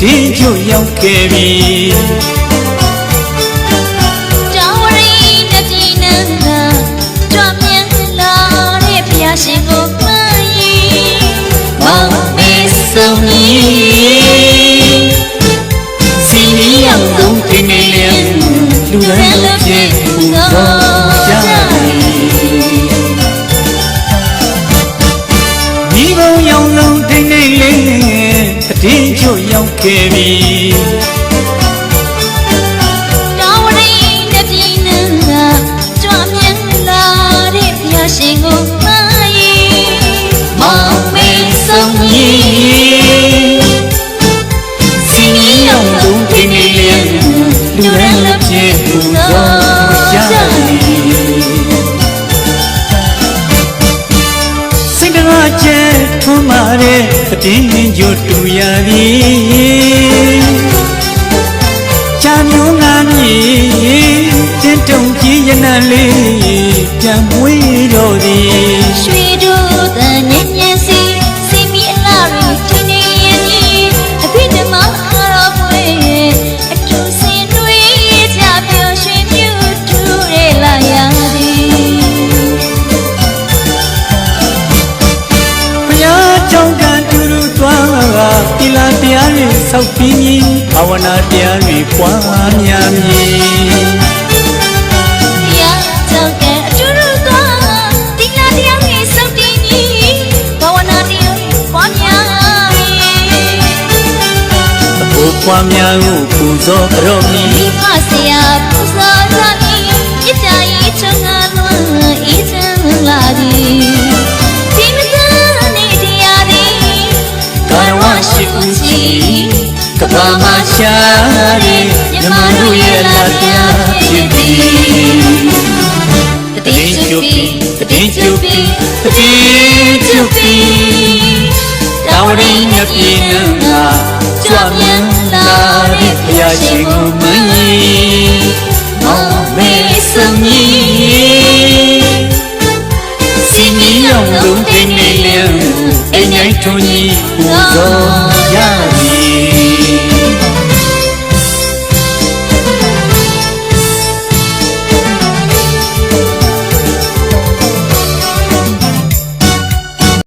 တည်ကျွရောက်ခဲ့ပြီကြောင်ရင်းတတိနံကကြွမြန်လာတဲ့ဖျားရှင်ကိုမှန်ရင်မောင်မေဆုံးကြီးစီမီရောက်ဆုံးတင်နေလျက်လူရန်လို့ပြ တည်ကျွရောက်ခဲ့ပြီကြောင်ရင်းတတိနံကကြွမြန်လာတဲ့ဖျားရှင် တဲ့တည်င်းကြိုတူရသည်ချာမျိုးငါမြေတင်တုံကြီးရနံလေးပြန်မွေးတော်သည် တွေဆောက်ပြီးမြည်ဘာဝနာတရားတွေပွားများမည်တရားကြောင့်ကအထူးထူးသွားတိလာတရားကြီးစောင့်တည်ညီဘာဝနာတရားပွားများမည်ဘိုးပွားများကိုပူဇော်ကြောမည်ဒီမဆရာပူဇော်ကြမည်မြစ်တာရေးချုံငါ ပီ